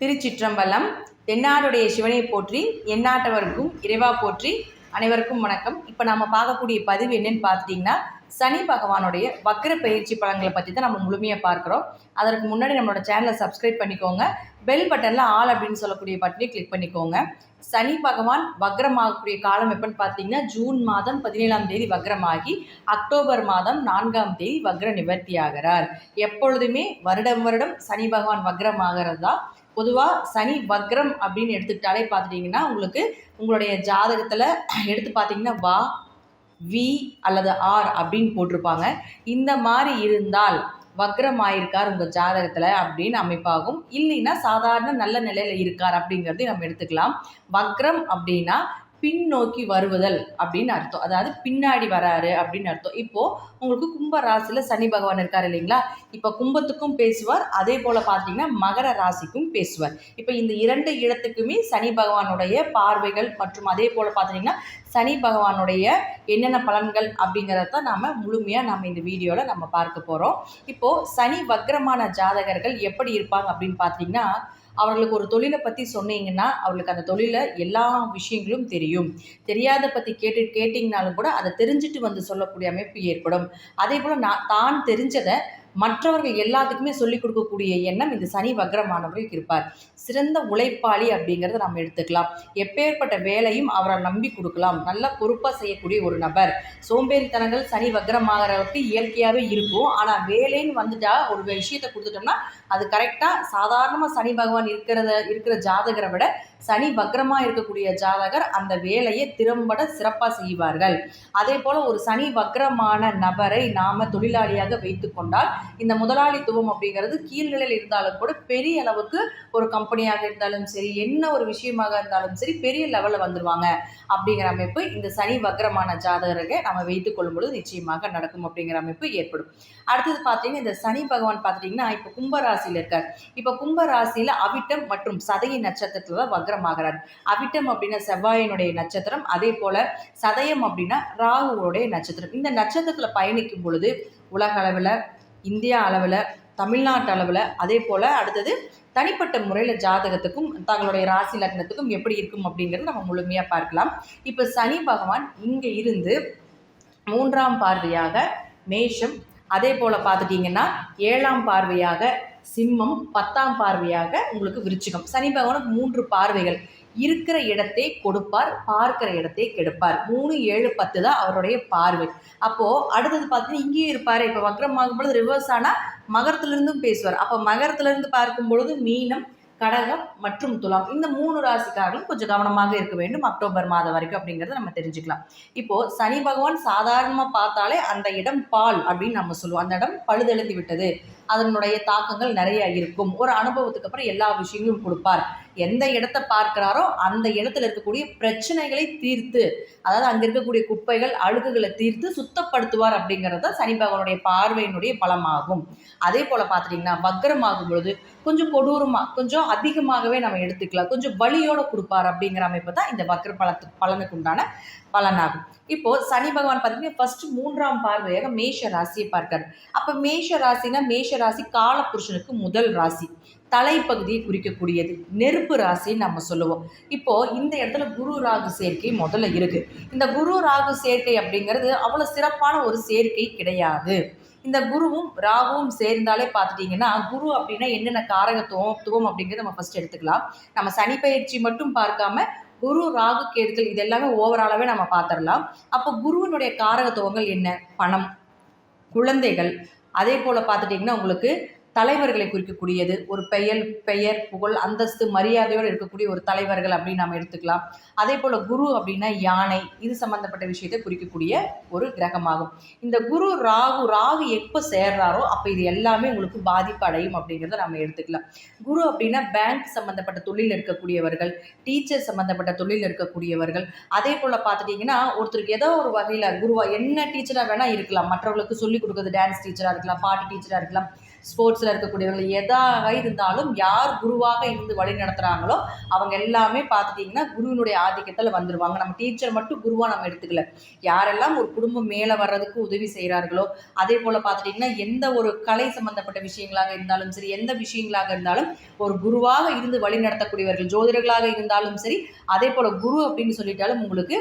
திருச்சிற்றம்பலம் தென்னாடுடைய சிவனை போற்றி எந்நாட்டவருக்கும் இறைவா போற்றி அனைவருக்கும் வணக்கம். இப்போ நம்ம பார்க்கக்கூடிய பதிவு என்னன்னு பார்த்துட்டிங்கன்னா சனி பகவானுடைய வக்ர பயிற்சி பலன்களை பற்றி தான் நம்ம முழுமையாக பார்க்குறோம். அதற்கு முன்னாடி நம்மளோட சேனலை சப்ஸ்கிரைப் பண்ணிக்கோங்க. பெல் பட்டனில் ஆல் அப்படின்னு சொல்லக்கூடிய பட்டனையும் கிளிக் பண்ணிக்கோங்க. சனி பகவான் வக்ரமாகக்கூடிய காலம் எப்போன்னு பார்த்தீங்கன்னா ஜூன் மாதம் பதினேழாம் தேதி வக்ரமாகி அக்டோபர் மாதம் நான்காம் தேதி வக்ர நிவர்த்தி ஆகிறார். எப்பொழுதுமே வருடம் வருடம் சனி பகவான் வக்ரமாகிறது? தான் பொதுவாக சனி வக்ரம் அப்படின்னு எடுத்துக்கிட்டாலே பார்த்துட்டிங்கன்னா உங்களுக்கு உங்களுடைய ஜாதகத்தில் எடுத்து பார்த்தீங்கன்னா வா வி அல்லது ஆர் அப்படின்னு போட்டிருப்பாங்க. இந்த மாதிரி இருந்தால் வக்ரம் ஆயிருக்கார் உங்கள் ஜாதகத்தில் அப்படின்னு அமைப்பாகும். இல்லைன்னா சாதாரண நல்ல நிலையில் இருக்கார் அப்படிங்கிறதையும் நம்ம எடுத்துக்கலாம். வக்ரம் அப்படின்னா பின்னோக்கி வருவதல் அப்படின்னு அர்த்தம். அதாவது பின்னாடி வராரு அப்படின்னு அர்த்தம். இப்போது உங்களுக்கு கும்ப ராசியில் சனி பகவான் இருக்கார் இல்லைங்களா? இப்போ கும்பத்துக்கும் பேசுவார். அதே போல் பார்த்தீங்கன்னா மகர ராசிக்கும் பேசுவார். இப்போ இந்த இரண்டு இடத்துக்குமே சனி பகவானுடைய பார்வைகள் மற்றும் அதே போல் பார்த்தீங்கன்னா சனி பகவானுடைய என்னென்ன பலன்கள் அப்படிங்கிறத தான் நாம் முழுமையாக நம்ம இந்த வீடியோவில் நம்ம பார்க்க போகிறோம் இப்போது சனி வக்ரமான ஜாதகர்கள் எப்படி இருப்பாங்க அப்படின்னு பார்த்தீங்கன்னா அவர்களுக்கு ஒரு தொழிலை பற்றி சொன்னீங்கன்னா அவர்களுக்கு அந்த தொழிலில் எல்லா விஷயங்களும் தெரியும். தெரியாத பற்றி கேட்டு கேட்டிங்கனாலும் கூட அதை தெரிஞ்சுட்டு வந்து சொல்லக்கூடிய அமைப்பு ஏற்படும். அதே போல் நான் தான் தெரிஞ்சதை மற்றவர்கள் எல்லாத்துக்குமே சொல்லிக் கொடுக்கக்கூடிய எண்ணம் இந்த சனி வக்ரமானவர்களுக்கு இருப்பார். சிறந்த உழைப்பாளி அப்படிங்கிறத நம்ம எடுத்துக்கலாம். எப்பேற்பட்ட வேலையும் அவரை நம்பி கொடுக்கலாம். நல்ல பொறுப்பாக செய்யக்கூடிய ஒரு நபர். சோம்பேறித்தனங்கள் சனி வக்ரமாகிறவருக்கு இயற்கையாகவே இருக்கும். ஆனால் வேலைன்னு வந்துட்டா ஒரு விஷயத்தை கொடுத்துட்டோம்னா அது கரெக்டாக சாதாரணமாக சனி பகவான் இருக்கிறத இருக்கிற ஜாதகரை விட சனி வக்ரமாக இருக்கக்கூடிய ஜாதகர் அந்த வேலையை திறம்பட சிறப்பாக செய்வார்கள். அதே போல் ஒரு சனி வக்ரமான நபரை நாம் தொழிலாளியாக வைத்து கொண்டால் இந்த முதலாளித்துவம் அப்படிங்கிறது கீழ்நிலையில் இருந்தாலும் கூட பெரிய அளவுக்கு ஒரு கம்பெனியாக இருந்தாலும் சரி என்ன ஒரு விஷயமாக இருந்தாலும் சரி பெரிய லெவலில் வந்துடுவாங்க அப்படிங்கிற அமைப்பு இந்த சனி வக்ரமான ஜாதகர்களை நம்ம வைத்துக் கொள்ளும் பொழுது நிச்சயமாக நடக்கும் அப்படிங்கிற அமைப்பு ஏற்படும். அடுத்தது பார்த்தீங்கன்னா இந்த சனி பகவான் பார்த்துட்டிங்கன்னா இப்போ கும்பராசியில் இருக்கார். இப்போ கும்பராசியில் அவிட்டம் மற்றும் சதய நட்சத்திரத்தில் தான் வக்ரமாகிறார். அவிட்டம் அப்படின்னா செவ்வாயினுடைய நட்சத்திரம் அதே போல் சதயம் அப்படின்னா ராகுவோடைய நட்சத்திரம். இந்த நட்சத்திரத்தில் பயணிக்கும் பொழுது உலக அளவில் இந்தியா அளவில் தமிழ்நாட்டு அளவில் அதே போல் அடுத்தது தனிப்பட்ட முறையில் ஜாதகத்துக்கும் தங்களுடைய ராசி லக்னத்துக்கும் எப்படி இருக்கும் அப்படிங்கிறது நம்ம முழுமையாக பார்க்கலாம். இப்போ சனி பகவான் இங்கே இருந்து மூன்றாம் பார்வையாக மேஷம் அதே போல் பார்த்துட்டிங்கன்னா ஏழாம் பார்வையாக சிம்மம் பத்தாம் பார்வையாக உங்களுக்கு விருச்சிகம். சனி பகவானுக்கு மூன்று பார்வைகள். இருக்கிற இடத்தை கொடுப்பார் பார்க்கிற இடத்தை கெடுப்பார். மூணு ஏழு பத்து தான் அவருடைய பார்வை. அப்போது அடுத்தது பார்த்தீங்கன்னா இங்கேயே இருப்பார். இப்போ வக்ரமாகும் பொழுது ரிவர்ஸ் ஆனால் மகரத்துலேருந்தும் பேசுவார். அப்போ மகரத்துலேருந்து பார்க்கும் பொழுது மீனம் கடகம் மற்றும் துலாம். இந்த மூணு ராசிக்காரர்களும் கொஞ்சம் கவனமாக இருக்க வேண்டும் அக்டோபர் மாதம் வரைக்கும் அப்படிங்கிறத நம்ம தெரிஞ்சுக்கலாம். இப்போது சனி பகவான் சாதாரணமாக பார்த்தாலே அந்த இடம் பால் அப்படின்னு நம்ம சொல்லுவோம். அந்த இடம் பழுதெழுந்து விட்டது. அதனுடைய தாக்கங்கள் நிறைய இருக்கும். ஒரு அனுபவத்துக்கு அப்புறம் எல்லா விஷயங்களும் கொடுப்பார். எந்த இடத்த பார்க்கிறாரோ அந்த இடத்துல இருக்கக்கூடிய பிரச்சனைகளை தீர்த்து அதாவது அங்கே இருக்கக்கூடிய குப்பைகள் அழுகுகளை தீர்த்து சுத்தப்படுத்துவார் அப்படிங்கிறது சனி பகவானுடைய பார்வையினுடைய பலமாகும். அதே போல் பார்த்துட்டிங்கன்னா வக்ரமாகும் பொழுது கொஞ்சம் கொடூரமாக கொஞ்சம் அதிகமாகவே நம்ம எடுத்துக்கலாம். கொஞ்சம் வழியோடு கொடுப்பார் அப்படிங்கிற அமைப்பு தான் இந்த வக்ர பலத்து பலனுக்கு உண்டான பலனாகும். இப்போது சனி பகவான் பார்த்தீங்கன்னா ஃபர்ஸ்ட் மூன்றாம் பார்வையாக மேஷ ராசியை பார்க்கார் அப்போ மேஷ ராசினா மேஷ ராசி காலபுருஷனுக்கு முதல் ராசி. தலைப்பகுதியை குறிக்கக்கூடியது. நெருப்பு ராசின்னு நம்ம சொல்லுவோம். இப்போது இந்த இடத்துல குரு ராகு சேர்க்கை முதல்ல இருக்குது இந்த குரு ராகு சேர்க்கை அப்படிங்கிறது அவ்வளோ சிறப்பான ஒரு சேர்க்கை கிடையாது. இந்த குருவும் ராகுவும் சேர்ந்தாலே பார்த்துட்டிங்கன்னா குரு அப்படின்னா என்னென்ன காரகத்துவம் துவம் அப்படிங்கிறத நம்ம ஃபஸ்ட் எடுத்துக்கலாம். நம்ம சனி பயிற்சி மட்டும் பார்க்காம குரு ராகு கேதுகள் இது எல்லாமே ஓவராலாகவே நம்ம பார்த்துடலாம். அப்போ குருவினுடைய காரகத்துவங்கள் என்ன? பணம் குழந்தைகள். அதே போல் பார்த்துட்டிங்கன்னா உங்களுக்கு தலைவர்களை குறிக்கக்கூடியது ஒரு பெயர் பெயர் புகழ் அந்தஸ்து மரியாதையோடு இருக்கக்கூடிய ஒரு தலைவர்கள் அப்படின்னு நம்ம எடுத்துக்கலாம். அதே போல் குரு அப்படின்னா யானை இது சம்மந்தப்பட்ட விஷயத்தை குறிக்கக்கூடிய ஒரு கிரகமாகும். இந்த குரு ராகு ராகு எப்போ சேர்றாரோ அப்போ இது எல்லாமே உங்களுக்கு பாதிப்பு அடையும் அப்படிங்கிறத நம்ம எடுத்துக்கலாம். குரு அப்படின்னா பேங்க் சம்மந்தப்பட்ட தொழில் இருக்கக்கூடியவர்கள் டீச்சர் சம்மந்தப்பட்ட தொழில் இருக்கக்கூடியவர்கள். அதே போல் பார்த்துட்டிங்கன்னா ஒருத்தருக்கு ஏதோ ஒரு வகையில் குருவா என்ன டீச்சராக வேணால் இருக்கலாம். மற்றவர்களுக்கு சொல்லிக் கொடுக்குறது டான்ஸ் டீச்சராக இருக்கலாம் பாட்டு டீச்சராக இருக்கலாம். ஸ்போர்ட்ஸில் இருக்கக்கூடியவர்கள் எதாக இருந்தாலும் யார் குருவாக இருந்து வழி நடத்துகிறாங்களோ அவங்க எல்லாமே பார்த்துட்டிங்கன்னா குருவினுடைய ஆதிக்கத்தில் வந்துடுவாங்க நம்ம டீச்சர் மட்டும் குருவாக நம்ம எடுத்துக்கல. யாரெல்லாம் ஒரு குடும்பம் மேலே வர்றதுக்கு உதவி செய்கிறார்களோ அதே போல் பார்த்துட்டிங்கன்னா எந்த ஒரு கலை சம்மந்தப்பட்ட விஷயங்களாக இருந்தாலும் சரி எந்த விஷயங்களாக இருந்தாலும் ஒரு குருவாக இருந்து வழி நடத்தக்கூடியவர்கள் ஜோதிடர்களாக இருந்தாலும் சரி அதே போல் குரு அப்படின்னு சொல்லிட்டாலும் உங்களுக்கு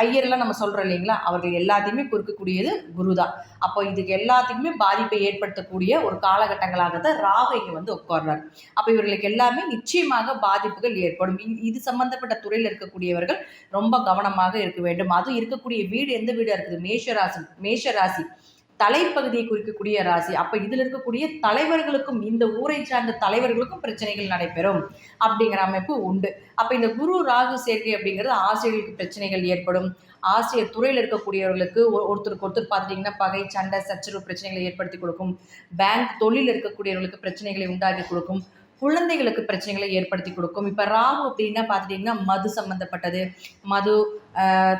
ஐயர்லாம் நம்ம சொல்கிறோம் இல்லைங்களா? அவர்கள் எல்லாத்தையுமே குறிக்கக்கூடியது குரு தான் அப்போ இதுக்கு எல்லாத்துக்குமே பாதிப்பை ஏற்படுத்தக்கூடிய ஒரு காலகட்டங்களாக தான் ராகு இங்கே வந்து உட்கார்றார். அப்போ இவர்களுக்கு எல்லாமே நிச்சயமாக பாதிப்புகள் ஏற்படும். இ- இது சம்பந்தப்பட்ட துறையில் இருக்கக்கூடியவர்கள் ரொம்ப கவனமாக இருக்க வேண்டும். அதுவும் இருக்கக்கூடிய வீடு எந்த வீடாக இருக்குது? மேஷராசி மேஷராசி. தலைப்பகுதியை குறிக்கக்கூடிய ராசி. அப்போ இதில் இருக்கக்கூடிய தலைவர்களுக்கும் இந்த ஊரை சார்ந்த தலைவர்களுக்கும் பிரச்சனைகள் நடைபெறும் அப்படிங்கிற அமைப்பு உண்டு. அப்போ இந்த குரு ராகு சேர்க்கை அப்படிங்கிறது ஆசிரியர்களுக்கு பிரச்சனைகள் ஏற்படும். ஆசிரியர் துறையில் இருக்கக்கூடியவர்களுக்கு ஒ- ஒருத்தருக்கு ஒருத்தர் பார்த்துட்டிங்கன்னா பகை சண்டை சச்சரவு பிரச்சனைகளை ஏற்படுத்தி கொடுக்கும். பேங்க் தொழில் இருக்கக்கூடியவர்களுக்கு பிரச்சனைகளை உண்டாக்கி கொடுக்கும். குழந்தைகளுக்கு பிரச்சனைகளை ஏற்படுத்தி கொடுக்கும். இப்போ ராகு அப்படின்னா பார்த்துட்டிங்கன்னா மது சம்மந்தப்பட்டது மது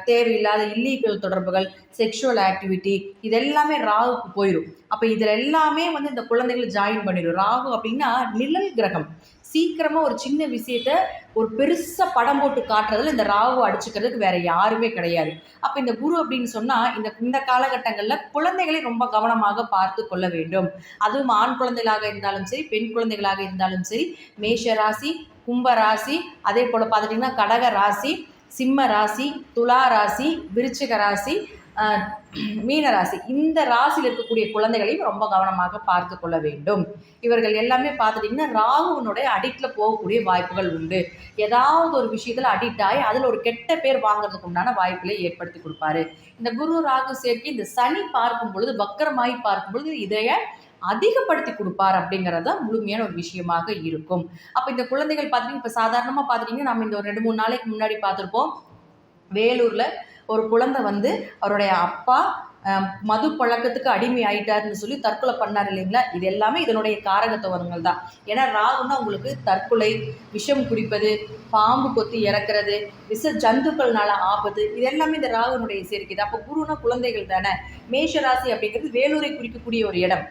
தேவையில்லாத இல்லீகல் தொடர்புகள் செக்ஷுவல் ஆக்டிவிட்டி இதெல்லாமே ராகுக்கு போயிடும் அப்போ இதில் எல்லாமே வந்து இந்த குழந்தைகள் ஜாயின் பண்ணிடும் ராகு அப்படின்னா நிழல் கிரகம். சீக்கிரமாக ஒரு சின்ன விஷயத்த ஒரு பெருசாக படம் போட்டு காட்டுறதுல இந்த ராகு அடிச்சுக்கிறதுக்கு வேற யாருமே கிடையாது. அப்போ இந்த குரு அப்படின்னு சொன்னால் இந்த இந்த காலகட்டங்களில் குழந்தைகளை ரொம்ப கவனமாக பார்த்து கொள்ள வேண்டும். அதுவும் ஆண் குழந்தைகளாக இருந்தாலும் சரி பெண் குழந்தைகளாக இருந்தாலும் சரி மேஷ ராசி கும்ப ராசி அதே போல் பார்த்துட்டிங்கன்னா கடக ராசி சிம்ம ராசி துலா ராசி விருச்சிக ராசி மீன ராசி இந்த ராசியில் இருக்கக்கூடிய குழந்தைகளையும் ரொம்ப கவனமாக பார்த்து கொள்ள வேண்டும். இவர்கள் எல்லாமே பார்த்துட்டிங்கன்னா ராகுவனுடைய அடிக்டில் போகக்கூடிய வாய்ப்புகள் உண்டு. ஏதாவது ஒரு விஷயத்தில் அடிக்ட் ஆகி அதில் ஒரு கெட்ட பேர் வாங்குறதுக்கு உண்டான வாய்ப்புகளை ஏற்படுத்தி கொடுப்பாரு. இந்த குரு ராகு சேர்க்கை இந்த சனி பார்க்கும் பொழுது வக்கரமாகி பார்க்கும் பொழுது இதைய அதிகப்படுத்தி கொடுப்பார் அப்படிங்கிறது தான் முழுமையான ஒரு விஷயமாக இருக்கும். அப்போ இந்த குழந்தைகள் பார்த்துட்டிங்கன்னா இப்போ சாதாரணமாக பார்த்துட்டிங்கன்னா நம்ம இந்த ஒரு ரெண்டு மூணு நாளைக்கு முன்னாடி பார்த்துருப்போம். வேலூரில் ஒரு குழந்தை வந்து அவருடைய அப்பா மது பழக்கத்துக்கு அடிமை ஆயிட்டாருன்னு சொல்லி தற்கொலை பண்ணார் இல்லைங்களா? இது எல்லாமே இதனுடைய காரகத்துவங்கள் தான். ஏன்னா ராகுன்னா உங்களுக்கு தற்கொலை விஷம் குடிப்பது பாம்பு கொத்தி இறக்குறது விஷ ஜந்துக்கள்னால ஆபத்து இது எல்லாமே இந்த ராகுனுடைய சேர்க்குது அப்போ குருனா குழந்தைகள் தானே? மேஷ ராசி அப்படிங்கிறது வேலூரை குறிக்கக்கூடிய ஒரு இடம்.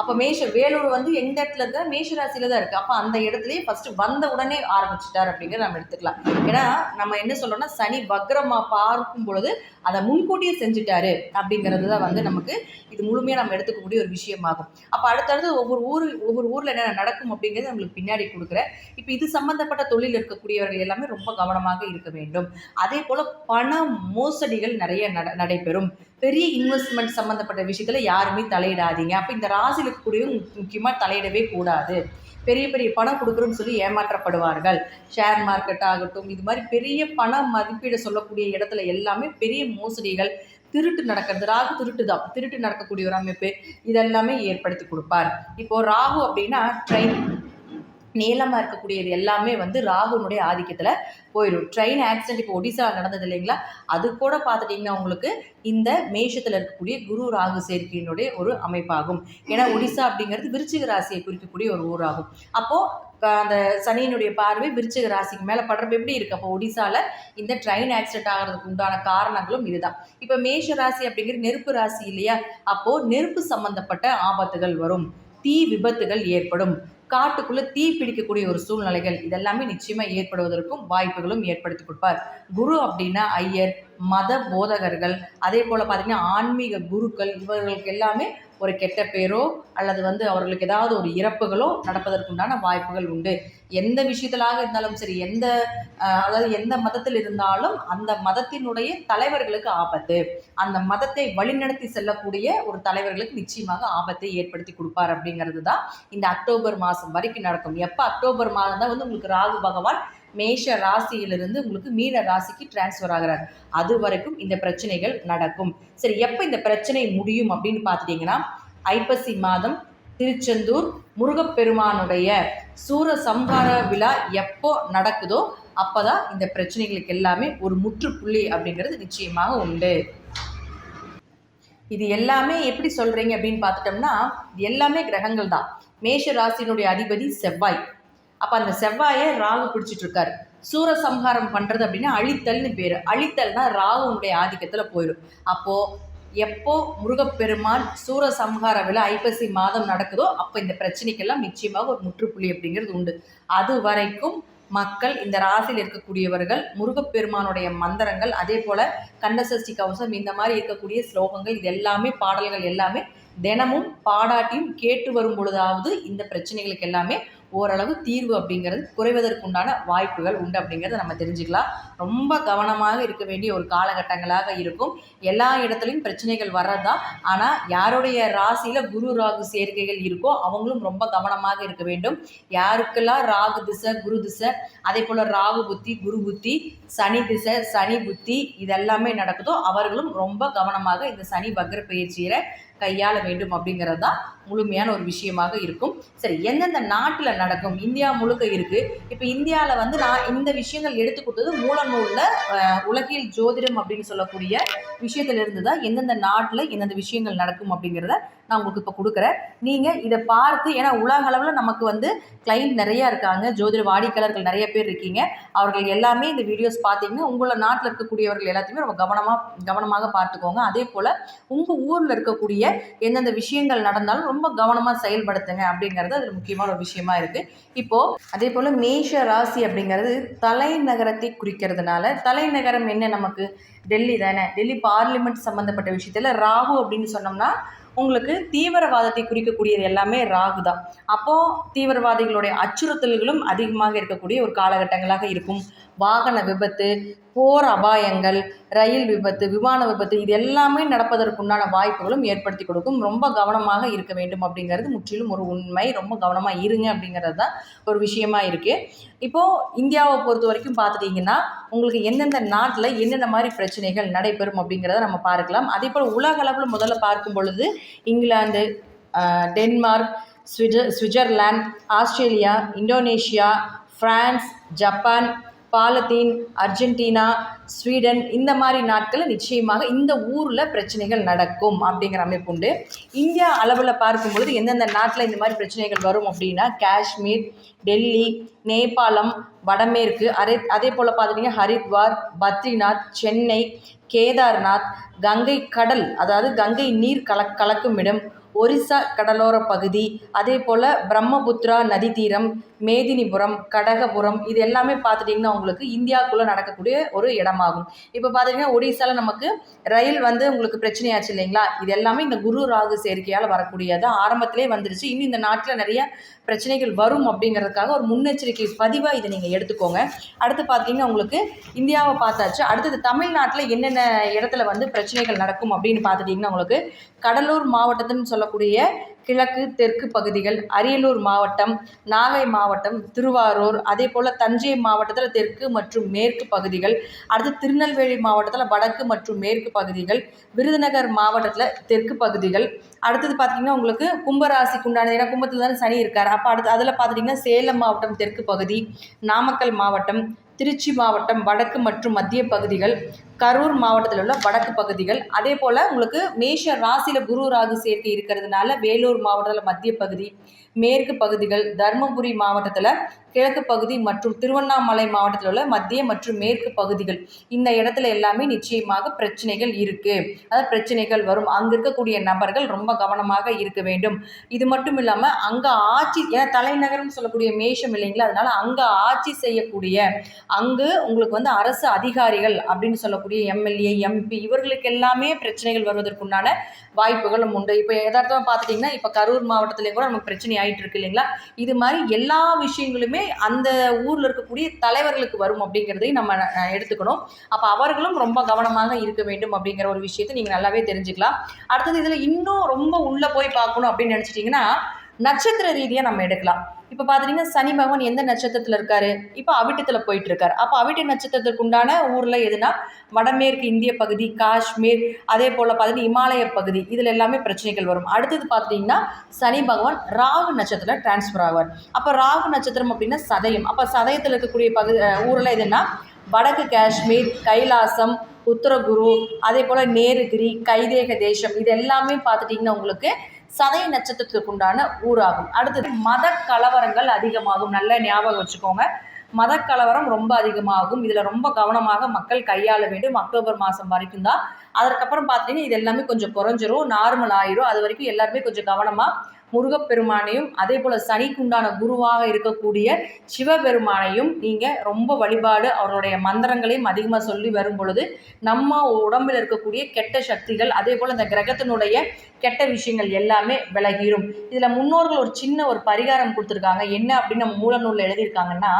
அப்போ மேஷ வேலூர் வந்து எந்த இடத்துல இருக்கா மேஷ ராசியில தான் இருக்குது அப்போ அந்த இடத்துலயே ஃபர்ஸ்ட் வந்த உடனே ஆரம்பிச்சிட்டார் அப்படிங்கிறத நம்ம எடுத்துக்கலாம். ஏன்னா நம்ம என்ன சொல்றோம்னா சனி பக்ரமா பார்க்கும் பொழுது அதை முன்கூட்டியே செஞ்சுட்டாரு அப்படிங்கிறது தான் வந்து நமக்கு இது முழுமையாக நம்ம எடுத்துக்கக்கூடிய ஒரு விஷயமாகும். அப்போ அடுத்தடுத்து ஒவ்வொரு ஊர் ஒவ்வொரு ஊரில் என்ன நடக்கும் அப்படிங்கிறது நம்மளுக்கு பின்னாடி கொடுக்குறேன். இப்போ இது சம்பந்தப்பட்ட தொழில் இருக்கக்கூடியவர்கள் எல்லாமே ரொம்ப கவனமாக இருக்க வேண்டும். அதே போல் பண மோசடிகள் நிறைய நடைபெறும். பெரிய இன்வெஸ்ட்மெண்ட் சம்மந்தப்பட்ட விஷயத்தில் யாருமே தலையிடாதீங்க. அப்போ இந்த ராசியில் இருக்கக்கூடியவங்க முக்கியமாக தலையிடவே கூடாது. பெரிய பெரிய பணம் கொடுக்குறோன்னு சொல்லி ஏமாற்றப்படுவார்கள். ஷேர் மார்க்கெட் ஆகட்டும் இது மாதிரி பெரிய பண மதிப்பீடு சொல்லக்கூடிய இடத்துல எல்லாமே பெரிய மோசடிகள் திருட்டு நடக்கிறது. ராகு திருட்டு தான் திருட்டு நடக்கக்கூடிய ஒரு அமைப்பு இதெல்லாமே ஏற்படுத்தி கொடுப்பார். இப்போ ராகு அப்படின்னா ட்ரெயின் நீளமாக இருக்கக்கூடியது எல்லாமே வந்து ராகுனுடைய ஆதிக்கத்தில் போயிடும் ட்ரெயின் ஆக்சிடென்ட் இப்போ ஒடிசாவில் நடந்தது இல்லைங்களா? அது கூட பார்த்துட்டிங்கன்னா உங்களுக்கு இந்த மேஷத்தில் இருக்கக்கூடிய குரு ராகு சேர்க்கையினுடைய ஒரு அமைப்பாகும். ஏன்னா ஒடிசா அப்படிங்கிறது விருச்சிக ராசியை குறிக்கக்கூடிய ஒரு ஊராகும். அப்போது அந்த சனியினுடைய பார்வை விருச்சிக ராசிக்கு மேலே. படுறப்ப எப்படி இருக்கு? அப்போ ஒடிசாவில் இந்த ட்ரெயின் ஆக்சிடென்ட் ஆகிறதுக்கு உண்டான காரணங்களும் இதுதான். இப்போ மேஷ ராசி அப்படிங்கிற நெருப்பு ராசி இல்லையா? அப்போது நெருப்பு சம்பந்தப்பட்ட ஆபத்துகள் வரும். தீ விபத்துகள் ஏற்படும். காட்டுக்குள்ளே தீ பிடிக்கக்கூடிய ஒரு சூழ்நிலைகள் இதெல்லாமே நிச்சயமாக ஏற்படுவதற்கும் வாய்ப்புகளும் ஏற்படுத்தி கொடுப்பார். குரு அப்படின்னா ஐயர் மத போதகர்கள் அதே போல் பார்த்திங்கன்னா ஆன்மீக குருக்கள் இவர்களுக்கு எல்லாமே ஒரு கெட்ட பேரோ அல்லது வந்து அவர்களுக்கு ஏதாவது ஒரு இறப்புகளோ நடப்பதற்குண்டான வாய்ப்புகள் உண்டு. எந்த விஷயத்திலாக இருந்தாலும் சரி எந்த அதாவது எந்த மதத்தில் இருந்தாலும் அந்த மதத்தினுடைய தலைவர்களுக்கு ஆபத்து. அந்த மதத்தை வழிநடத்தி செல்லக்கூடிய ஒரு தலைவர்களுக்கு நிச்சயமாக ஆபத்தை ஏற்படுத்தி கொடுப்பார் அப்படிங்கிறது தான் இந்த அக்டோபர் மாதம் வரைக்கும் நடக்கும். எப்போ அக்டோபர் மாதம் தான் வந்து உங்களுக்கு ராகு பகவான் மேஷ ராசியிலிருந்து உங்களுக்கு மீன ராசிக்கு டிரான்ஸ்ஃபர் ஆகிறார். அது வரைக்கும் இந்த பிரச்சனைகள் நடக்கும். சரி எப்போ இந்த பிரச்சனை முடியும் அப்படின்னு பார்த்துட்டிங்கன்னா ஐப்பசி மாதம் திருச்செந்தூர் முருகப்பெருமானுடைய சூர சம்ஹார விழா எப்போ நடக்குதோ அப்போதான் இந்த பிரச்சனைகளுக்கு எல்லாமே ஒரு முற்றுப்புள்ளி அப்படிங்கிறது நிச்சயமாக உண்டு. இது எல்லாமே எப்படி சொல்கிறீங்க அப்படின்னு பார்த்துட்டோம்னா இது எல்லாமே கிரகங்கள் தான் மேஷ ராசியினுடைய அதிபதி செவ்வாய். அப்போ அந்த செவ்வாயை ராகு பிடிச்சிட்டு இருக்காரு சூரசம்ஹாரம் பண்ணுறது அப்படின்னா அழித்தல்னு பேர். அழித்தல்னா ராகுனுடைய ஆதிக்கத்தில் போயிடும். அப்போது எப்போ முருகப்பெருமான் சூரசம்ஹார விழா ஐப்பசி மாதம் நடக்குதோ அப்போ இந்த பிரச்சனைக்கெல்லாம் நிச்சயமாக ஒரு முற்றுப்புள்ளி அப்படிங்கிறது உண்டு. அது வரைக்கும் மக்கள் இந்த ராசியில் இருக்கக்கூடியவர்கள் முருகப்பெருமானுடைய மந்திரங்கள் அதே போல் கந்தசஷ்டி கவசம் இந்த மாதிரி இருக்கக்கூடிய ஸ்லோகங்கள் இது எல்லாமே பாடல்கள் எல்லாமே தினமும் பாடாட்டியும் கேட்டு வரும் பொழுதாவது இந்த பிரச்சனைகளுக்கு எல்லாமே ஓரளவு தீர்வு அப்படிங்கிறது குறைவதற்குண்டான வாய்ப்புகள் உண்டு அப்படிங்கிறத நம்ம தெரிஞ்சுக்கலாம். ரொம்ப கவனமாக இருக்க வேண்டிய ஒரு காலகட்டங்களாக இருக்கும். எல்லா இடத்துலையும் பிரச்சனைகள் வர்றதுதான். ஆனால் யாருடைய ராசியில் குரு ராகு சேர்க்கைகள் இருக்கோ அவங்களும் ரொம்ப கவனமாக இருக்க வேண்டும். யாருக்கெல்லாம் ராகு திசை குரு திசை அதே போல் ராகு புத்தி குரு புத்தி சனி திசை சனி புத்தி இதெல்லாமே நடக்குதோ அவர்களும் ரொம்ப கவனமாக இந்த சனி பக்ர பயிற்சியை கையாள வேண்டும் அப்படிங்கிறது தான் முழுமையான ஒரு விஷயமாக இருக்கும். சரி எந்தெந்த நாட்டில் நடக்கும்? இந்தியா முழுக்க இருக்குது இப்போ இந்தியாவில் வந்து நான் இந்த விஷயங்கள் எடுத்து கொடுத்தது மூலநூலில் உலகில் ஜோதிடம் அப்படின்னு சொல்லக்கூடிய விஷயத்திலிருந்து தான் எந்தெந்த நாட்டில் எந்தெந்த விஷயங்கள் நடக்கும் அப்படிங்கிறத நான் உங்களுக்கு இப்போ கொடுக்குறேன். நீங்கள் இதை பார்த்து ஏன்னா உலக அளவில் நமக்கு வந்து கிளைண்ட் நிறையா இருக்காங்க. ஜோதிட வாடிக்கையாளர்கள் நிறைய பேர் இருக்கீங்க. அவர்கள் எல்லாமே இந்த வீடியோஸ் பார்த்தீங்கன்னா உங்களை நாட்டில் இருக்கக்கூடியவர்கள் எல்லாத்தையுமே ரொம்ப கவனமாக கவனமாக பார்த்துக்கோங்க. அதே போல் உங்கள் ஊரில் இருக்கக்கூடிய எந்தெந்த விஷயங்கள் நடந்தாலும் ரொம்ப கவனமாக செயல்படுத்துங்க அப்படிங்கிறது அதில் முக்கியமான ஒரு விஷயமா இருக்குது இப்போது அதே போல் மேஷ ராசி அப்படிங்கிறது தலைநகரத்தை குறிக்கிறதுனால தலைநகரம் என்ன நமக்கு? டெல்லி தானே. டெல்லி பார்லிமெண்ட் சம்மந்தப்பட்ட விஷயத்தில் ராகு அப்படின்னு சொன்னோம்னா உங்களுக்கு தீவிரவாதத்தை குறிக்கக்கூடியது எல்லாமே ராகு தான். அப்போது தீவிரவாதிகளுடைய அச்சுறுத்தல்களும் அதிகமாக இருக்கக்கூடிய ஒரு காலகட்டங்களாக இருக்கும். வாகன விபத்து போர் அபாயங்கள் ரயில் விபத்து விமான விபத்து இது எல்லாமே நடப்பதற்குண்டான வாய்ப்புகளும் ஏற்படுத்தி கொடுக்கும். ரொம்ப கவனமாக இருக்க வேண்டும் அப்படிங்கிறது முற்றிலும் ஒரு உண்மை. ரொம்ப கவனமாக இருங்க அப்படிங்கிறது தான் ஒரு விஷயமா இருக்குது இப்போது இந்தியாவை பொறுத்த வரைக்கும் பார்த்துட்டிங்கன்னா உங்களுக்கு எந்தெந்த நாட்டில் என்னென்ன மாதிரி பிரச்சனைகள் நடைபெறும் அப்படிங்கிறத நம்ம பார்க்கலாம். அதே போல் உலக அளவில் முதல்ல பார்க்கும் பொழுது England Denmark Switzer Switzerland Australia Indonesia France Japan Palestine Argentina Sweden இந்த மாதிரி நாட்களில் நிச்சயமாக இந்த ஊரில் பிரச்சனைகள் நடக்கும் அப்படிங்கிற அமைப்பு உண்டு. இந்தியா அளவில் பார்க்கும்பொழுது எந்தெந்த நாட்டில் இந்த மாதிரி பிரச்சனைகள் வரும் அப்படின்னா காஷ்மீர் டெல்லி நேபாளம் வடமேற்கு அதே அதே போல் பார்த்துட்டிங்கன்னா ஹரித்வார் பத்ரிநாத் சென்னை கேதார்நாத் கங்கை கடல் அதாவது கங்கை நீர் கல கலக்கும் இடம் ஒரிசா கடலோர பகுதி அதே போல் பிரம்மபுத்திரா நதி தீரம் மேதினிபுரம் கடகபுரம் இது எல்லாமே பார்த்துட்டிங்கன்னா உங்களுக்கு இந்தியாவுக்குள்ளே நடக்கக்கூடிய ஒரு இடமாகும். இப்போ பார்த்தீங்கன்னா ஒடிசாவில் நமக்கு ரயில் வந்து உங்களுக்கு பிரச்சனையாச்சு இல்லைங்களா? இது எல்லாமே இந்த குரு ராகு சேர்க்கையால் வரக்கூடியது. ஆரம்பத்திலே வந்துருச்சு. இன்னும் இந்த நாட்டில் நிறைய பிரச்சனைகள் வரும் அப்படிங்கிறதுக்காக ஒரு முன்னெச்சரிக்கை பதிவாக இதை நீங்கள் எடுத்துக்கோங்க. அடுத்து பார்த்தீங்கன்னா உங்களுக்கு இந்தியாவை பார்த்தாச்சு. அடுத்தது தமிழ்நாட்டில் என்னென்ன இடத்துல வந்து பிரச்சனைகள் நடக்கும் அப்படின்னு பார்த்துட்டிங்கன்னா உங்களுக்கு கடலூர் மாவட்டத்துன்னு சொல்லக்கூடிய கிழக்கு தெற்கு பகுதிகள் அரியலூர் மாவட்டம் நாகை மாவட்டம் திருவாரூர் அதே போல் தஞ்சை மாவட்டத்தில் தெற்கு மற்றும் மேற்கு பகுதிகள் அடுத்து திருநெல்வேலி மாவட்டத்தில் வடக்கு மற்றும் மேற்கு பகுதிகள் விருதுநகர் மாவட்டத்தில் தெற்கு பகுதிகள் அடுத்தது பார்த்திங்கன்னா உங்களுக்கு கும்பராசிக்கு உண்டானது ஏன்னா கும்பத்தில் தானே சனி இருக்கார். அப்போ அடுத்து அதில் பார்த்துட்டிங்கன்னா சேலம் மாவட்டம் தெற்கு பகுதி நாமக்கல் மாவட்டம் திருச்சி மாவட்டம் வடக்கு மற்றும் மத்திய பகுதிகள் கரூர் மாவட்டத்தில் உள்ள வடக்கு பகுதிகள். அதே போல் உங்களுக்கு மேஷ ராசியில் குரு ராகு சேர்க்கை இருக்கிறதுனால வேலூர் மாவட்டத்தில் மத்திய பகுதி மேற்கு பகுதிகள் தருமபுரி மாவட்டத்தில் கிழக்கு பகுதி மற்றும் திருவண்ணாமலை மாவட்டத்தில் உள்ள மத்திய மற்றும் மேற்கு பகுதிகள். இந்த இடத்துல எல்லாமே நிச்சயமாக பிரச்சனைகள் இருக்குது அதாவது பிரச்சனைகள் வரும். அங்கே இருக்கக்கூடிய நபர்கள் ரொம்ப கவனமாக இருக்க வேண்டும். இது மட்டும் இல்லாமல் அங்கே ஆட்சி ஏன்னா தலைநகரம்னு சொல்லக்கூடிய மேஷம் இல்லைங்களா? அதனால் அங்கே ஆட்சி செய்யக்கூடிய அங்கு உங்களுக்கு வந்து அரசு அதிகாரிகள் அப்படின்னு சொல்லக்கூடிய எம்எல்ஏ எம்பி இவர்களுக்கு எல்லாமே பிரச்சனைகள் வருவதற்குண்டான வாய்ப்புகளும் உண்டு. இப்போ எதார்த்தமாக பார்த்துட்டிங்கன்னா இப்போ கரூர் மாவட்டத்திலே கூட நமக்கு பிரச்சனை ஆகிட்டு இருக்கு இல்லைங்களா? இது மாதிரி எல்லா விஷயங்களுமே அந்த ஊரில் இருக்கக்கூடிய தலைவர்களுக்கு வரும் அப்படிங்கிறதையும் நம்ம எடுத்துக்கணும். அப்போ அவர்களும் ரொம்ப கவனமாக இருக்க வேண்டும் அப்படிங்கிற ஒரு விஷயத்தை நீங்கள் நல்லாவே தெரிஞ்சுக்கலாம். அடுத்தது இதில் இன்னும் ரொம்ப உள்ளே போய் பார்க்கணும் அப்படின்னு நினச்சிட்டிங்கன்னா நட்சத்திர ரீதியாக நம்ம எடுக்கலாம். இப்போ பார்த்துட்டிங்கன்னா சனி பகவான் எந்த நட்சத்திரத்தில் இருக்காரு? இப்போ அவிட்டத்தில் போயிட்டு இருக்காரு அப்போ அவிட்ட நட்சத்திரத்துக்கு உண்டான ஊரில் எதுனா வடமேற்கு இந்திய பகுதி காஷ்மீர் அதே போல் பார்த்தீங்கன்னா இமாலய பகுதி. இதில் எல்லாமே பிரச்சனைகள் வரும். அடுத்தது பார்த்துட்டிங்கன்னா சனி பகவான் ராகு நட்சத்திரம் டிரான்ஸ்ஃபர் ஆவார். அப்போ ராகு நட்சத்திரம் அப்படின்னா சதயம். அப்போ சதயத்தில் இருக்கக்கூடிய பகுதி ஊரில் எதுனா வடக்கு காஷ்மீர் கைலாசம் உத்தரகுரு அதே போல் நேருகிரி கைதேக தேசம். இது எல்லாமே பார்த்துட்டிங்கன்னா உங்களுக்கு சதய நட்சத்திரத்துக்கு உண்டான ஊராகும். அடுத்தது மத கலவரங்கள் அதிகமாகும். நல்ல ஞாபகம் வச்சுக்கோங்க. மத கலவரம் ரொம்ப அதிகமாகும். இதில் ரொம்ப கவனமாக மக்கள் கையாள வேண்டும். அக்டோபர் மாதம் வரைக்கும் தான். அதற்கப்புறம் பார்த்தீங்கன்னா இது எல்லாமே கொஞ்சம் குறைஞ்சிரும். நார்மல் ஆயிரும். அது வரைக்கும் எல்லாருமே கொஞ்சம் கவனமாக முருகப்பெருமானையும் அதே போல் சனிக்குண்டான குருவாக இருக்கக்கூடிய சிவபெருமானையும் நீங்கள் ரொம்ப வழிபாடு அவருடைய மந்திரங்களையும் அதிகமாக சொல்லி வரும் பொழுது நம்ம உடம்பில் இருக்கக்கூடிய கெட்ட சக்திகள் அதே போல் இந்த கிரகத்தினுடைய கெட்ட விஷயங்கள் எல்லாமே விலகிரும். இதில் முன்னோர்கள் ஒரு சின்ன ஒரு பரிகாரம் கொடுத்துருக்காங்க. என்ன அப்படின்னு நம்ம மூலநூலில் எழுதியிருக்காங்கன்னா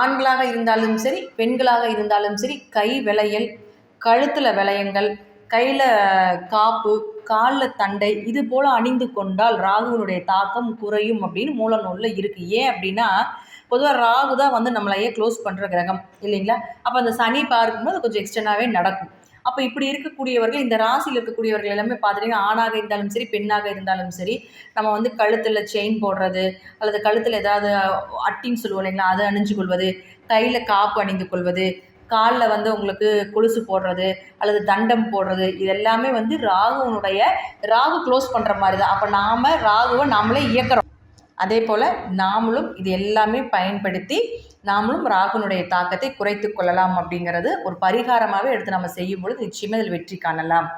ஆண்களாக இருந்தாலும் சரி பெண்களாக இருந்தாலும் சரி கை விளையல் கழுத்தில் விளையங்கள் கையில் காப்பு காலில் தண்டை இது போல் அணிந்து கொண்டால் ராகுவினுடைய தாக்கம் குறையும் அப்படின்னு மூல நூலில் இருக்குது ஏன் அப்படின்னா பொதுவாக ராகு தான் வந்து நம்மளையே க்ளோஸ் பண்ணுற கிரகம் இல்லைங்களா? அப்போ அந்த சனி பார்க்கும்போது கொஞ்சம் எக்ஸ்டர்னாகவே நடக்கும். அப்போ இப்படி இருக்கக்கூடியவர்கள் இந்த ராசியில் இருக்கக்கூடியவர்கள் எல்லாமே பார்த்துட்டிங்கன்னா ஆணாக இருந்தாலும் சரி பெண்ணாக இருந்தாலும் சரி நம்ம வந்து கழுத்தில் செயின் போடுறது அல்லது கழுத்தில் ஏதாவது அட்டின்னு சொல்லுவோம் இல்லைங்களா அதை அணிஞ்சு கொள்வது கையில் காப்பு அணிந்து கொள்வது காலில் வந்து உங்களுக்கு கொலுசு போடுறது அல்லது தண்டம் போடுறது இது எல்லாமே வந்து ராகுவனுடைய ராகு க்ளோஸ் பண்ணுற மாதிரி தான் அப்போ நாம் ராகுவை நாமளே இயக்கிறோம். அதே போல் நாமளும் இது எல்லாமே பயன்படுத்தி நாமளும் ராகுனுடைய தாக்கத்தை குறைத்து கொள்ளலாம் அப்படிங்கிறது ஒரு பரிகாரமாகவே எடுத்து நம்ம செய்யும் பொழுது நிச்சயமாக இதில் வெற்றி காணலாம்.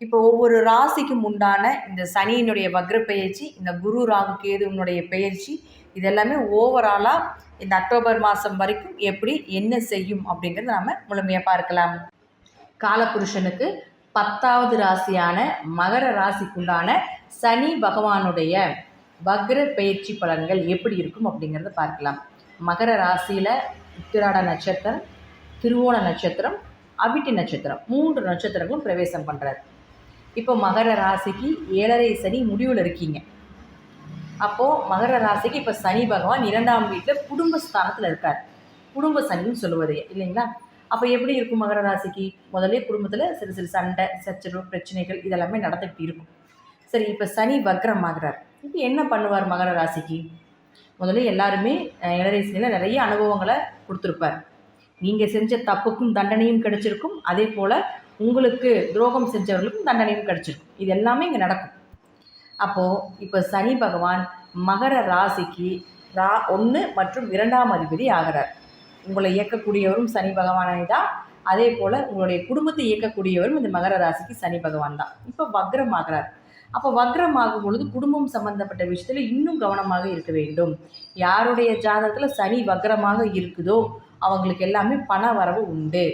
இப்போ ஒவ்வொரு ராசிக்கும் உண்டான இந்த சனியினுடைய வக்ர பெயர்ச்சி இந்த குரு ராகு கேதுவனுடைய பெயர்ச்சி இதெல்லாமே ஓவராலாக இந்த அக்டோபர் மாதம் வரைக்கும் எப்படி என்ன செய்யும் அப்படிங்கிறத நம்ம முழுமையாக பார்க்கலாம். காலபுருஷனுக்கு பத்தாவது ராசியான மகர ராசிக்குண்டான சனி பகவானுடைய வக்ர பயிற்சி பலன்கள் எப்படி இருக்கும் அப்படிங்கிறத பார்க்கலாம். மகர ராசியில் உத்திராட நட்சத்திரம் திருவோண நட்சத்திரம் அவிட்டி நட்சத்திரம் மூன்று நட்சத்திரங்களும் பிரவேசம் பண்ணுறாரு இப்போ மகர ராசிக்கு ஏழரை சனி முடிவில் இருக்கீங்க. அப்போது மகர ராசிக்கு இப்போ சனி பகவான் இரண்டாம் வீட்டில் குடும்பஸ்தானத்தில் இருக்கார். குடும்ப சனின்னு சொல்லுவது இல்லைங்களா? அப்போ எப்படி இருக்கும் மகர ராசிக்கு? முதல்ல குடும்பத்தில் சிறு சிறு சண்டை சச்சரவு பிரச்சனைகள் இதெல்லாமே நடந்துக்கிட்டு இருக்கும். சரி இப்போ சனி வக்ரம் ஆகிறார். இப்போ என்ன பண்ணுவார் மகர ராசிக்கு? முதல்ல எல்லாருமே அஹ், நிறைய அனுபவங்களை கொடுத்துருப்பார். நீங்கள் செஞ்ச தப்புக்கும் தண்டனையும் கிடைச்சிருக்கும். அதே போல் உங்களுக்கு துரோகம் செஞ்சவர்களுக்கும் தண்டனையும் கிடைச்சிருக்கும். இது எல்லாமே இங்கே நடக்கும். அப்போது இப்போ சனி பகவான் மகர ராசிக்கு ரா ஒன்று மற்றும் இரண்டாம் அதிபதி ஆகிறார். உங்களை இயக்கக்கூடியவரும் சனி பகவானை தான். அதே போல் உங்களுடைய குடும்பத்தை இயக்கக்கூடியவரும் இந்த மகர ராசிக்கு சனி பகவான் தான். இப்போ வக்ரம் ஆகிறார் அப்போ வக்ரம் ஆகும் பொழுது குடும்பம் சம்பந்தப்பட்ட விஷயத்தில் இன்னும் கவனமாக இருக்க வேண்டும். யாருடைய ஜாதகத்தில் சனி வக்ரமாக இருக்குதோ அவங்களுக்கு எல்லாமே பண வரவு உண்டு.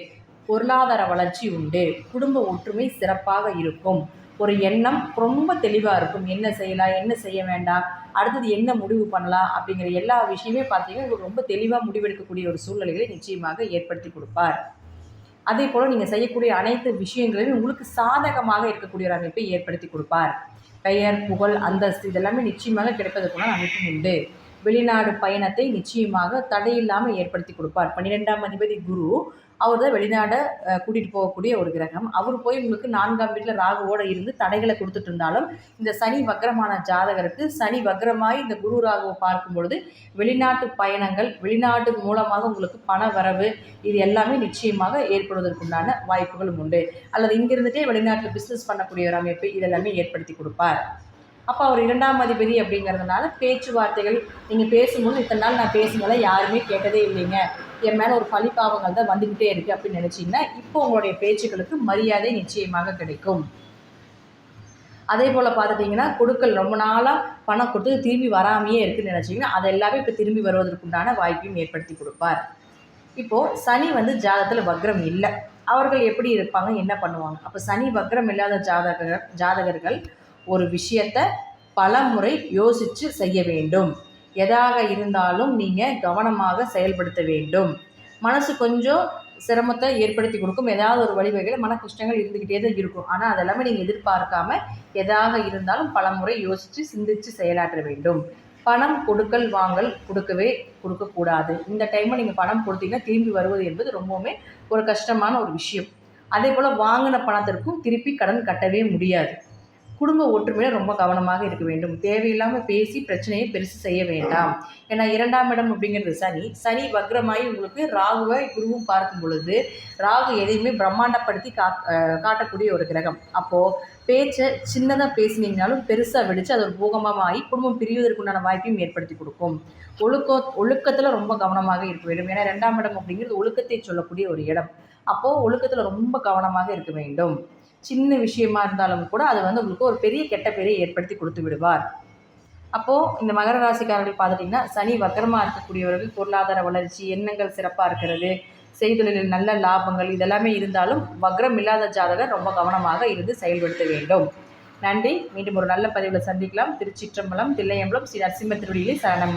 பொருளாதார வளர்ச்சி உண்டு. குடும்ப ஒற்றுமை சிறப்பாக இருக்கும். ஒரு எண்ணம் ரொம்ப தெளிவாக இருக்கும். என்ன செய்யலாம் என்ன செய்ய வேண்டாம் அடுத்தது என்ன முடிவு பண்ணலாம் அப்படிங்கிற எல்லா விஷயமே பார்த்தீங்கன்னா இவர் ரொம்ப தெளிவாக முடிவெடுக்கக்கூடிய ஒரு சூழ்நிலைகளை நிச்சயமாக ஏற்படுத்தி கொடுப்பார். அதே போல் நீங்கள் செய்யக்கூடிய அனைத்து விஷயங்களையும் உங்களுக்கு சாதகமாக இருக்கக்கூடிய ஒரு அமைப்பை ஏற்படுத்தி கொடுப்பார். பெயர் புகழ் அந்தஸ்து இதெல்லாமே நிச்சயமாக கிடைப்பதற்குள்ள அமைப்பும் உண்டு. வெளிநாடு பயணத்தை நிச்சயமாக தடையில்லாமல் ஏற்படுத்தி கொடுப்பார். பன்னிரெண்டாம் அதிபதி குரு அவர் தான் வெளிநாடை கூட்டிகிட்டு போகக்கூடிய ஒரு கிரகம். அவர் போய் உங்களுக்கு நான்காம் வீட்டில் ராகுவோடு இருந்து தடைகளை கொடுத்துட்டு இருந்தாலும் இந்த சனி வக்ரமான ஜாதகருக்கு சனி வக்ரமாய் இந்த குரு ராகுவை பார்க்கும் பொழுது வெளிநாட்டு பயணங்கள் வெளிநாட்டு மூலமாக உங்களுக்கு பண வரவு இது எல்லாமே நிச்சயமாக ஏற்படுவதற்குண்டான வாய்ப்புகளும் உண்டு. அல்லது இங்கிருந்துட்டே வெளிநாட்டில் பிஸ்னஸ் பண்ணக்கூடிய ஒரு அமைப்பு இதெல்லாமே ஏற்படுத்தி கொடுப்பார். அப்போ அவர் இரண்டாம் அதிபதி அப்படிங்கிறதுனால பேச்சுவார்த்தைகள் நீங்கள் பேசும்போது இத்தனை நாள் நான் பேசுனதை யாருமே கேட்டதே இல்லைங்க. என் மேலே ஒரு பழிப்பாவங்கள் தான் வந்துக்கிட்டே இருக்குது அப்படின்னு நினச்சிங்கன்னா இப்போ உங்களுடைய பேச்சுக்களுக்கு மரியாதை நிச்சயமாக கிடைக்கும். அதே போல் பார்த்துட்டிங்கன்னா கொடுக்கல் ரொம்ப நாளாக பணம் கொடுத்து திரும்பி வராமையே இருக்குதுன்னு நினச்சிங்கன்னா அது எல்லாமே இப்போ திரும்பி வருவதற்குண்டான வாய்ப்பையும் ஏற்படுத்தி கொடுப்பார். இப்போது சனி வந்து ஜாதகத்தில் வக்ரம் இல்லை. அவர்கள் எப்படி இருப்பாங்க என்ன பண்ணுவாங்க? அப்போ சனி வக்ரம் இல்லாத ஜாதகர் ஜாதகர்கள் ஒரு விஷயத்தை பல முறை யோசித்து செய்ய வேண்டும். எதாக இருந்தாலும் நீங்கள் கவனமாக செயல்படுத்த வேண்டும். மனசு கொஞ்சம் சிரமத்தை ஏற்படுத்தி கொடுக்கும். ஏதாவது ஒரு வழிவகையில் மன கஷ்டங்கள் இருந்துக்கிட்டே தான் இருக்கும். ஆனால் அதெல்லாமே நீங்கள் எதிர்பார்க்காம எதாக இருந்தாலும் பல முறை யோசித்து சிந்தித்து செயலாற்ற வேண்டும். பணம் கொடுக்கல் வாங்கல் கொடுக்கவே கொடுக்கக்கூடாது. இந்த டைமில் நீங்கள் பணம் கொடுத்தீங்கன்னா திரும்பி வருவது என்பது ரொம்பவுமே ஒரு கஷ்டமான ஒரு விஷயம். அதே போல் வாங்கின பணத்திற்கும் திருப்பி கடன் கட்டவே முடியாது. குடும்ப ஒற்றுமையில் ரொம்ப கவனமாக இருக்க வேண்டும். தேவையில்லாமல் பேசி பிரச்சனையை பெருசு செய்ய வேண்டாம். ஏன்னா இரண்டாம் இடம் அப்படிங்கிறது சனி. சனி வக்ரமாகி உங்களுக்கு ராகுவை குருவும் பார்க்கும் பொழுது ராகு எதையுமே பிரம்மாண்டப்படுத்தி காட்டக்கூடிய ஒரு கிரகம். அப்போது பேச்சை சின்னதாக பேசினீங்கனாலும் பெருசாக வெடித்து அது ஒரு பூகம்பமாக ஆகி குடும்பம் பிரிவதற்குண்டான வாய்ப்பையும் ஏற்படுத்தி கொடுக்கும். ஒழுக்க ஒழுக்கத்தில் ரொம்ப கவனமாக இருக்க வேண்டும். ஏன்னா ரெண்டாம் இடம் அப்படிங்கிறது ஒழுக்கத்தை சொல்லக்கூடிய ஒரு இடம். அப்போது ஒழுக்கத்தில் ரொம்ப கவனமாக இருக்க வேண்டும். சின்ன விஷயமா இருந்தாலும் கூட அது வந்து உங்களுக்கு ஒரு பெரிய கெட்ட பேரை ஏற்படுத்தி கொடுத்து விடுவார். அப்போது இந்த மகர ராசிக்காரர்கள் பார்த்துட்டிங்கன்னா சனி வக்கரமாக இருக்கக்கூடியவர்கள் பொருளாதார வளர்ச்சி எண்ணங்கள் சிறப்பாக இருக்கிறது செய்தொழிலில் நல்ல லாபங்கள் இதெல்லாமே இருந்தாலும் வக்ரம் இல்லாத ஜாதகர் ரொம்ப கவனமாக இருந்து செயல்படுத்த வேண்டும். நன்றி. மீண்டும் ஒரு நல்ல பதிவில் சந்திக்கலாம். திருச்சிற்றம்பலம் தில்லையம்பலம் ஸ்ரீ நரசிம்ம திருவடியிலே சரணம்.